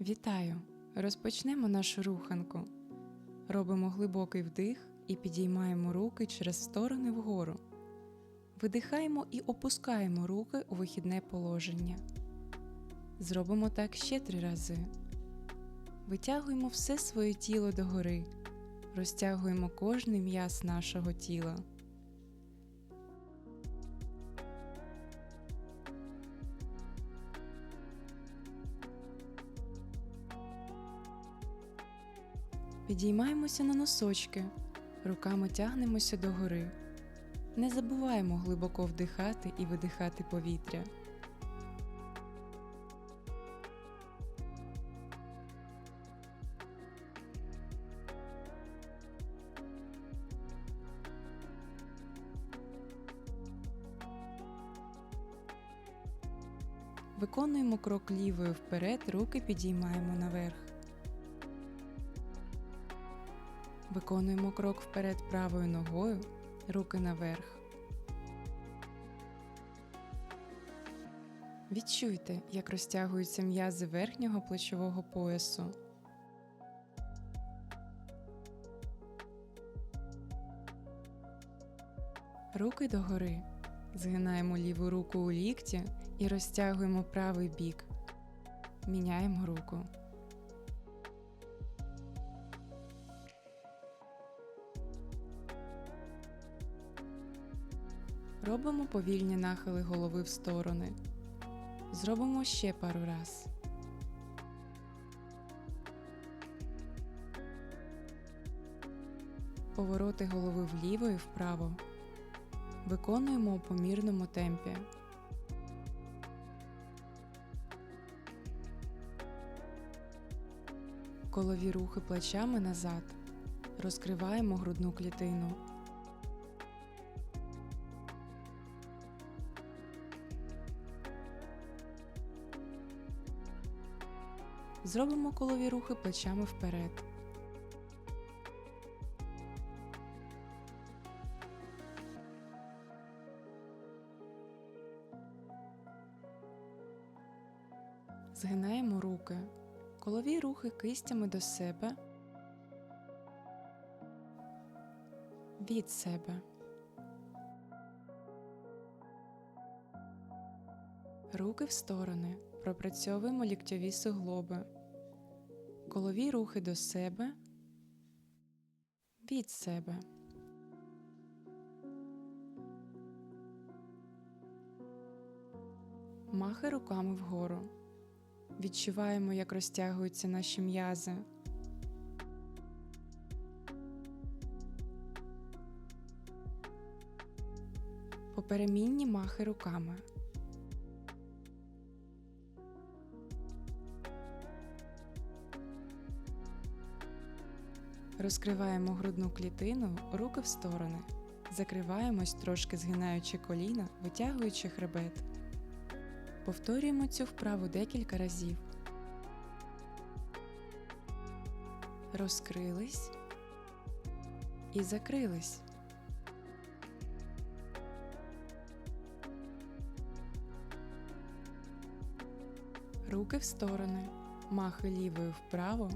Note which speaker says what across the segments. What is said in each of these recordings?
Speaker 1: Вітаю! Розпочнемо нашу руханку. Робимо глибокий вдих і підіймаємо руки через сторони вгору. Видихаємо і опускаємо руки у вихідне положення. Зробимо так ще три рази. Витягуємо все своє тіло догори. Розтягуємо кожний м'яз нашого тіла. Підіймаємося на носочки, руками тягнемося догори. Не забуваємо глибоко вдихати і видихати повітря. Виконуємо крок лівою вперед, руки підіймаємо наверх. Виконуємо крок вперед правою ногою, руки наверх. Відчуйте, як розтягуються м'язи верхнього плечового поясу. Руки догори. Згинаємо ліву руку у лікті і розтягуємо правий бік. Міняємо руку. Робимо повільні нахили голови в сторони. Зробимо ще пару раз. Повороти голови вліво і вправо. Виконуємо у помірному темпі. Колові рухи плечами назад. Розкриваємо грудну клітину. Зробимо колові рухи плечами вперед. Згинаємо руки. Колові рухи кистями до себе. Від себе. Руки в сторони. Пропрацьовуємо ліктьові суглоби. Колові рухи до себе. Від себе. Махи руками вгору. Відчуваємо, як розтягуються наші м'язи. Поперемінні махи руками. Розкриваємо грудну клітину, руки в сторони. Закриваємось, трошки згинаючи коліна, витягуючи хребет. Повторюємо цю вправу декілька разів. Розкрились і закрились. Руки в сторони, махи лівою вправо,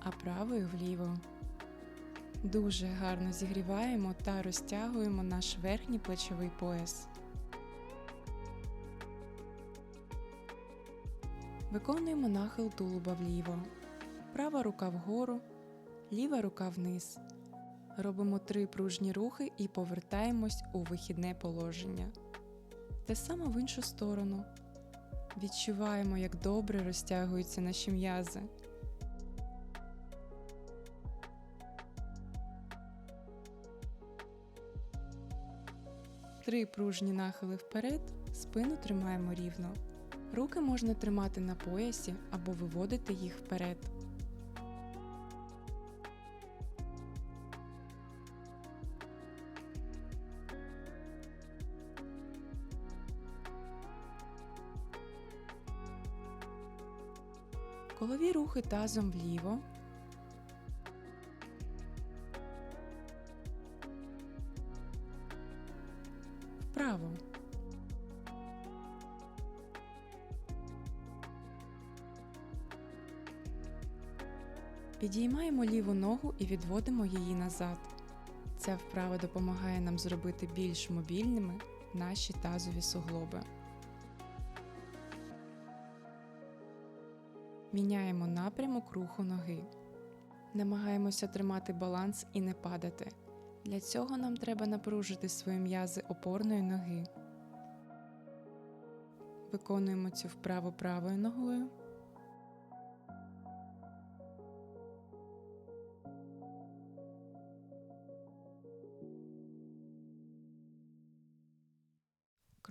Speaker 1: а правою вліво. Дуже гарно зігріваємо та розтягуємо наш верхній плечовий пояс. Виконуємо нахил тулуба вліво. Права рука вгору, ліва рука вниз. Робимо три пружні рухи і повертаємось у вихідне положення. Те саме в іншу сторону. Відчуваємо, як добре розтягуються наші м'язи. Три пружні нахили вперед, спину тримаємо рівно. Руки можна тримати на поясі або виводити їх вперед. Колові рухи тазом вліво. Підіймаємо ліву ногу і відводимо її назад. Ця вправа допомагає нам зробити більш мобільними наші тазові суглоби. Міняємо напрямок руху ноги. Намагаємося тримати баланс і не падати. Для цього нам треба напружити свої м'язи опорної ноги. Виконуємо цю вправу правою ногою.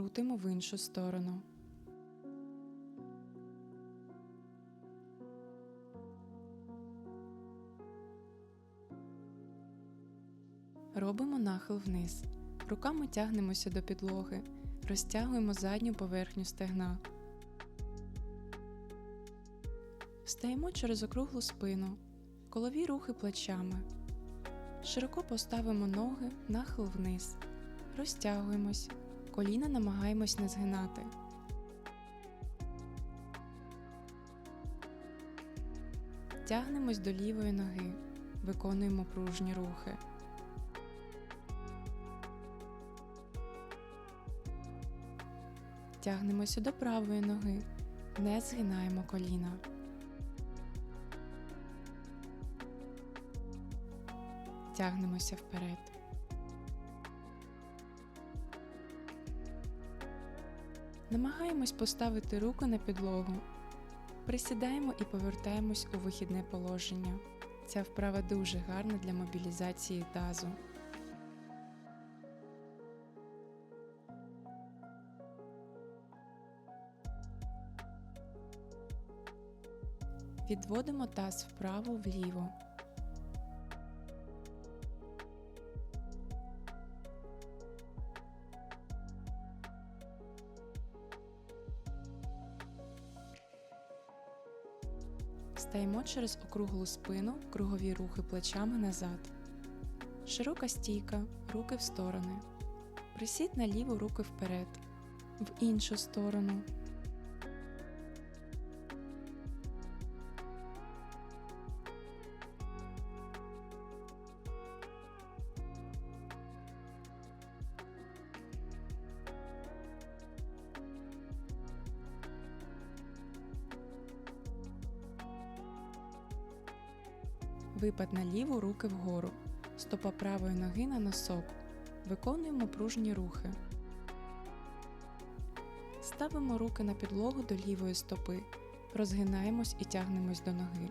Speaker 1: Крутимо в іншу сторону. Робимо нахил вниз. Руками тягнемося до підлоги. Розтягуємо задню поверхню стегна. Встаємо через округлу спину, колові рухи плечами. Широко поставимо ноги, нахил вниз. Розтягуємось. Коліна намагаємось не згинати. Тягнемось до лівої ноги. Виконуємо пружні рухи. Тягнемося до правої ноги. Не згинаємо коліна. Тягнемося вперед. Намагаємось поставити руку на підлогу. Присідаємо і повертаємось у вихідне положення. Ця вправа дуже гарна для мобілізації тазу. Відводимо таз вправо вліво. Стаємо через округлу спину, кругові рухи плечами назад. Широка стійка, руки в сторони. Присідь на ліву руки вперед, в іншу сторону. Випад на ліву руки вгору. Стопа правої ноги на носок. Виконуємо пружні рухи. Ставимо руки на підлогу до лівої стопи. Розгинаємось і тягнемось до ноги.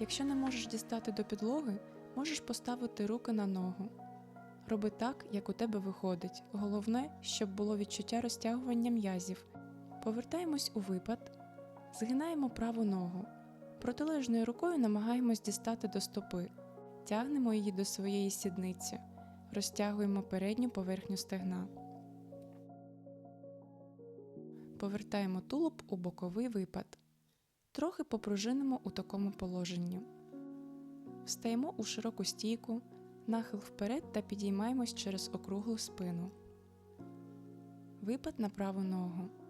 Speaker 1: Якщо не можеш дістати до підлоги, можеш поставити руки на ногу. Роби так, як у тебе виходить. Головне, щоб було відчуття розтягування м'язів. Повертаємось у випад, згинаємо праву ногу. Протилежною рукою намагаємось дістати до стопи, тягнемо її до своєї сідниці, розтягуємо передню поверхню стегна. Повертаємо тулуб у боковий випад. Трохи попружинимо у такому положенні. Встаємо у широку стійку, нахил вперед та підіймаємось через округлу спину. Випад на праву ногу.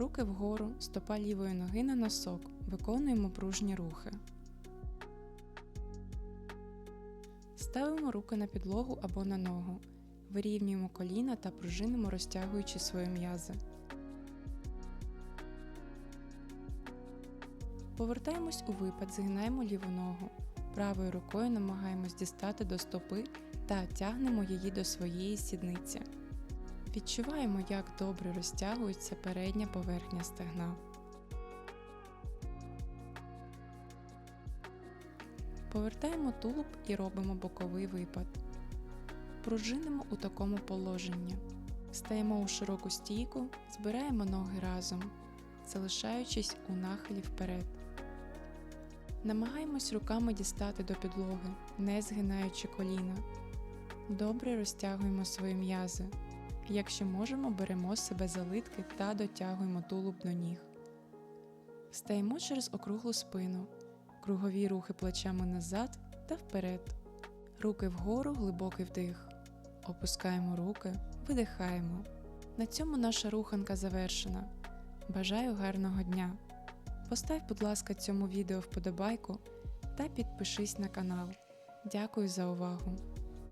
Speaker 1: Руки вгору, стопа лівої ноги на носок. Виконуємо пружні рухи. Ставимо руки на підлогу або на ногу. Вирівнюємо коліна та пружинимо, розтягуючи свої м'язи. Повертаємось у випад, згинаємо ліву ногу. Правою рукою намагаємось дістати до стопи та тягнемо її до своєї сідниці. Відчуваємо, як добре розтягується передня поверхня стегна. Повертаємо тулуб і робимо боковий випад. Пружинимо у такому положенні. Стаємо у широку стійку, збираємо ноги разом, залишаючись у нахилі вперед. Намагаємось руками дістати до підлоги, не згинаючи коліна. Добре розтягуємо свої м'язи. Якщо можемо, беремо себе за литки та дотягуємо тулуб до ніг. Встаємо через округлу спину, кругові рухи плечами назад та вперед. Руки вгору, глибокий вдих. Опускаємо руки, видихаємо. На цьому наша руханка завершена. Бажаю гарного дня! Постав, будь ласка, цьому відео вподобайку та підпишись на канал. Дякую за увагу!